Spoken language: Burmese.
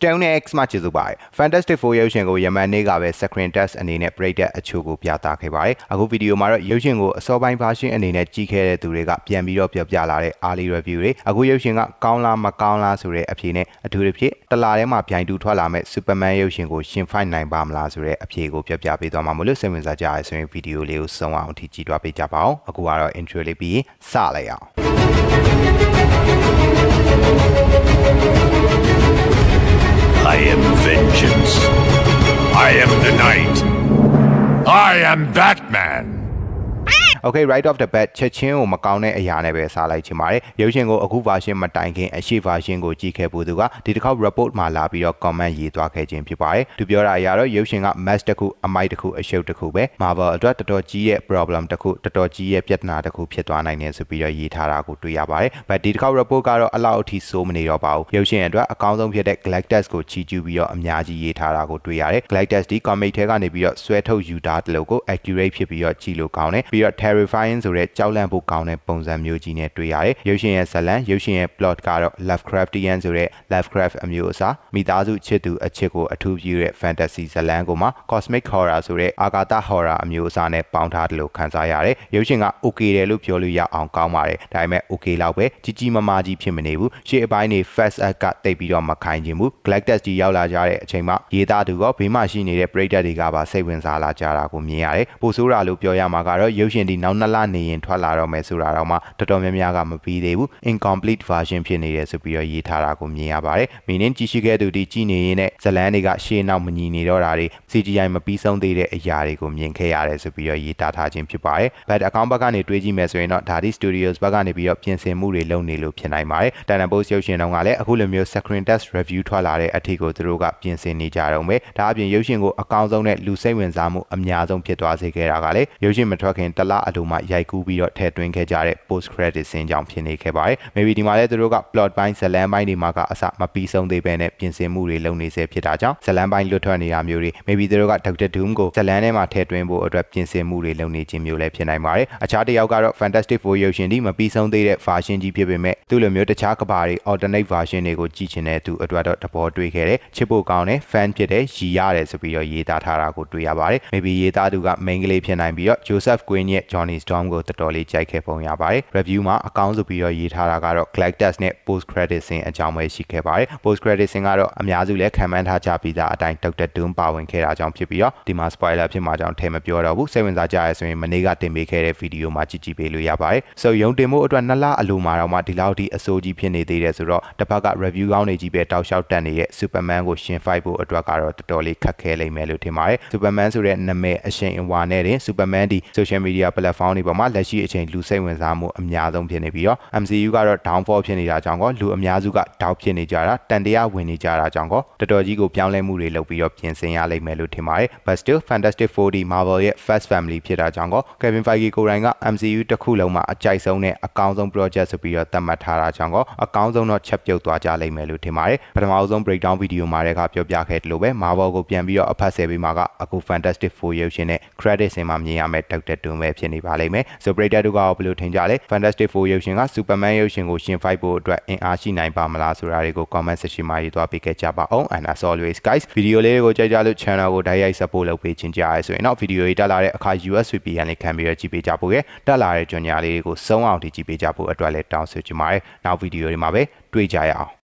Stone X မှာကျေးဇူးပါတယ် Fantastic Four ရုပ်ရှင်ကိုယမန်နေ့ကပဲ Screen Test အနေနဲ့ပရိသတ်အချို့ကိုပြသခဲ့ပါတယ်အခုဗီဒီယိုမှာတော့ရုပ်ရှင်ကိုအစောပိုင်း version အနေနဲ့ကြည့်ခဲ့တဲ့သူတွေကပြန်ပြီးတော့ပြောပြလာတဲ့ early review တွေအခုရုပ်ရှင်ကကောင်းလားမကောင်းလားဆိုတဲ့အဖြေနဲ့အထူးသဖြင့်တလာထဲမှာပြိုင်တူထွက်လာမဲ့ Superman ရုပ်ရှင်ကိုရှင်ဖိုက်နိုင်ပါမလားဆိုတဲ့အဖြေကိုပြောပြပေးသွားမှာမလို့စိတ်ဝင်စားကြရဆိုရင်ဗီဒီယိုလေးကိုဆုံးအောင်အထိကြည့်သွားပေးကြပါအောင်အခုကတော့ intro လေးပြီးစလိုက်အောင် I am Batman. Okay right off the bat ချက်ချင်းကိုမကောင်းတဲ့အရာနဲ့ပဲစားလိုက်ချင်ပါတယ်ရုပ်ရှင်ကိုအခု version မတိုင်ခင်အရှိ version ကိုကြည့်ခဲ့ဖို့သူကဒီတစ်ခေါက် report မှာလာပြီးတော့ comment ရေးသွားခဲ့ခြင်းဖြစ်ပါတယ်သူပြောတာအရာတော့ရုပ်ရှင်က match တစ်ခုအမိုက်တစ်ခုအရှုပ်တစ်ခုပဲ Marvel အတွက်တော်တော်ကြီးရဲ့ problem တစ်ခုတော်တော်ကြီးရဲ့ပြဿနာတစ်ခုဖြစ်သွားနိုင်တယ်ဆိုပြီးတော့ရေးထားတာကိုတွေ့ရပါတယ် but ဒီတစ်ခေါက် report ကတော့အလောက်အထိစိုးမနေတော့ပါဘူးရုပ်ရှင်အတွက်အကောင်းဆုံးဖြစ်တဲ့ Galactus ကိုချီးကျူးပြီးတော့အများကြီးရေးထားတာကိုတွေ့ရတယ် Galactus ဒီ comic ထဲကနေပြီးတော့ဆွဲထုတ်ယူထားတယ်လို့ကို accurate ဖြစ်ပြီးတော့ကြည့်လို့ကောင်းတယ်ပြီးတော့ terrifying ဆိုတဲ့ကြောက်လန့်ဖို့ကောင်းတဲ့ပုံစံမျိုးကြီးနဲ့တွေ့ရတယ်ရုပ်ရှင်ရဲ့ဇာတ်လမ်းရုပ်ရှင်ရဲ့ plot ကတော့ Lovecraftian ဆိုတဲ့ Lovecraft အမျိုးအစားမိသားစုချစ်သူအချစ်ကိုအထူးပြုတဲ့ fantasy ဇာတ်လမ်းကိုမှ cosmic horror ဆိုတဲ့အာဂါသ horror အမျိုးအစားနဲ့ပေါင်းထားတယ်လို့ခန်းစားရတယ်ရုပ်ရှင်က okay တယ်လို့ပြောလို့ရအောင်ကောင်းပါတယ်ဒါပေမဲ့ okay လောက်ပဲကြီးကြီးမားမားကြီးဖြစ်မနေဘူးရှေ့အပိုင်းနေ fast up ကတိတ်ပြီးတော့မခိုင်ခြင်းဘူး Galactus ကြီးရောက်လာကြတဲ့အချိန်မှာရေးသားသူကဘေးမှာရှိနေတဲ့ပရိသတ်တွေကပါစိတ်ဝင်စားလာကြတာကိုမြင်ရတယ်ပိုဆိုးတာလို့ပြောရမှာကတော့ရုပ်ရှင်ဒီနောက်နှစ်လနေရင်ထွက်လာတော့မယ်ဆိုတာတော့မှတော်တော်များများကမပြီးသေးဘူး incomplete version ဖြစ်နေတယ်ဆိုပြီးတော့ရေးထားတာကိုမြင်ရပါတယ်မင်းင်းကြည့်ရှိခဲ့သူဒီကြည့်နေရင်နဲ့ဇလန်းတွေကရှေ့နောက်မညီနေတော့တာတွေ CGI မပြီးဆုံးသေးတဲ့အရာတွေကိုမြင်ခဲ့ရတယ်ဆိုပြီးတော့ရေးသားထားခြင်းဖြစ်ပါတယ် but အကောင့်ဘက်ကနေတွေးကြည့်မယ်ဆိုရင်တော့ဒါဒီ Studios ဘက်ကနေပြီးတော့ပြင်ဆင်မှုတွေလုပ်နေလို့ဖြစ်နိုင်ပါတယ်တန်တန်ပို့ရုပ်ရှင်တုန်းကလည်းအခုလိုမျိုး screen test review ထွက်လာတဲ့အထီကိုသူတို့ကပြင်ဆင်နေကြတော့မယ်ဒါအပြင်ရုပ်ရှင်ကိုအကောင်းဆုံးနဲ့လူစိတ်ဝင်စားမှုအများဆုံးဖြစ်သွားစေခဲ့တာကလည်းရုပ်ရှင်မထွက်ခင်တလအလိုမှရိုက်ကူးပြီးတော့ထည့်သွင်းခဲ့ကြတဲ့ post credit scene ကြောင့်ဖြစ်နေခဲ့ပါတယ် maybe ဒီမှာလည်းသူတို့က plot ပိုင်းဇလန်းပိုင်းတွေမှာကအစမပြီးဆုံးသေးပဲနဲ့ပြင်ဆင်မှုတွေလုပ်နေစေဖြစ်တာကြောင့်ဇလန်းပိုင်းလွတ်ထွက်နေတာမျိုးတွေ maybe သူတို့က Dr. Doom ကိုဇလန်းထဲမှာထည့်သွင်းဖို့အတွက်ပြင်ဆင်မှုတွေလုပ်နေခြင်းမျိုးလည်းဖြစ်နိုင်ပါတယ်အခြားတစ်ယောက်ကတော့ Fantastic Four ရုပ်ရှင်ဒီမပြီးဆုံးသေးတဲ့ version ကြီးဖြစ်ပေမဲ့သူ့လိုမျိုးတခြားကဘာတွေ alternate version တွေကိုကြည့်ချင်တဲ့သူအတွက်တော့တဘောတွေ့ခဲ့တယ်ချစ်ဖို့ကောင်းတဲ့ fan ဖြစ်တဲ့ရီရတယ်ဆိုပြီးတော့ရေးသားထားတာကိုတွေ့ရပါတယ် maybe ရေးသားသူက main ကလေးဖြစ်နိုင်ပြီးတော့ Joseph Quinn ရဲ့ Johnny Storm ကိုတော်တော်လေးကြိုက်ခဲ့ပုံရပါတယ် review မှာအကောင်းဆိုပြီးတော့ရေးထားတာကတော့ Galactus နဲ့ post credit scene အကြောင်းပဲရှိခဲ့ပါတယ် post credit scene ကတော့အများစုလည်းခံမှန်းထားကြပြီးသားအတိုင်း Dr. Doom ပါဝင်ခဲ့တာကြောင့်ဖြစ်ပြီးတော့ဒီမှာ spoiler ဖြစ်မှာကြောင့်ထဲမပြောတော့ဘူးစိတ်ဝင်စားကြရဆိုရင်မနေ့ကတင်ပေးခဲ့တဲ့ဗီဒီယိုမှာကြည့်ကြည့်ပေးလို့ရပါတယ် so ရုံတင်မှုအတွက်နှစ်လအလိုမှာတော့မှဒီလောက်ထိအစိုးကြီးဖြစ်နေသေးတယ်ဆိုတော့တစ်ဖက်က review ကောင်းနေကြီးပဲတောက်လျှောက်တက်နေတဲ့ Superman ကိုရှင် fight ဖို့အတွက်ကတော့တော်တော်လေးခက်ခဲလိမ့်မယ်လို့ထင်ပါတယ် Superman ဆိုတဲ့နာမည်အရှိန်အဝါနဲ့တင် Superman ဒီ social media platform တွေပေါ်မှာလက်ရှိအချိန်လူစိတ်ဝင်စားမှုအများဆုံးဖြစ်နေပြီးတော့ MCU ကတော့ downfall ဖြစ်နေတာကြောင့်ကောလူအများစုက down ဖြစ်နေကြတာတန်တရားဝင်နေကြတာကြောင့်ကောတော်တော်ကြီးကိုပြောင်းလဲမှုတွေလုပ်ပြီးတော့ပြင်ဆင်ရလိမ့်မယ်လို့ထင်ပါတယ် but still Fantastic Four ဒီ Marvel ရဲ့ first family ဖြစ်တာကြောင့်ကော Kevin Feige ကိုယ်တိုင်က MCU တစ်ခုလုံးမှာအကြိုက်ဆုံးနဲ့အကောင်းဆုံး project ဆိုပြီးတော့သတ်မှတ်ထားတာကြောင့်ကောအကောင်းဆုံးတော့ချက်ပြုတ်သွားကြလိမ့်မယ်လို့ထင်ပါတယ်ပထမဆုံး breakdown video မှာတည်းကပြောပြခဲ့တယ်လို့ပဲ Marvel ကိုပြန်ပြီးတော့အဖတ်ဆယ်ပေးမှာကအခု Fantastic Four ရုပ်ရှင်နဲ့ credit ဆင်မှာမြင်ရမယ့် Dr. Doom ပဲဖြစ်နေပါလိမ့်မယ် so breakdown တို့ကဘယ်လိုထင်ကြလဲ Fantastic Four ရုပ်ရှင်က Superman ရုပ်ရှင်ကိုရှင် fight ဖို့အတွက်အင်အားရှိနိုင်ပါမလားဆိုတာတွေကို comment section မှာရေးသွားပေးခဲ့ကြပါအောင် and as always guys video လေးတွေကိုကြိုက်ကြလို့ channel ကိုတိုက်ရိုက် support လုပ်ပေးခြင်းကြားရဆိုရင်တော့ video တွေတက်လာတဲ့အခါ US VPN လေးခံပြီးတော့ကြည့်ပေးကြဖို့ရတက်လာတဲ့ကြွညာလေးတွေကိုစုံအောင်ကြည့်ပေးကြဖို့အတွက်လည်းတောင်းဆိုချင်ပါတယ်နောက် video တွေမှာပဲတွေ့ကြရအောင်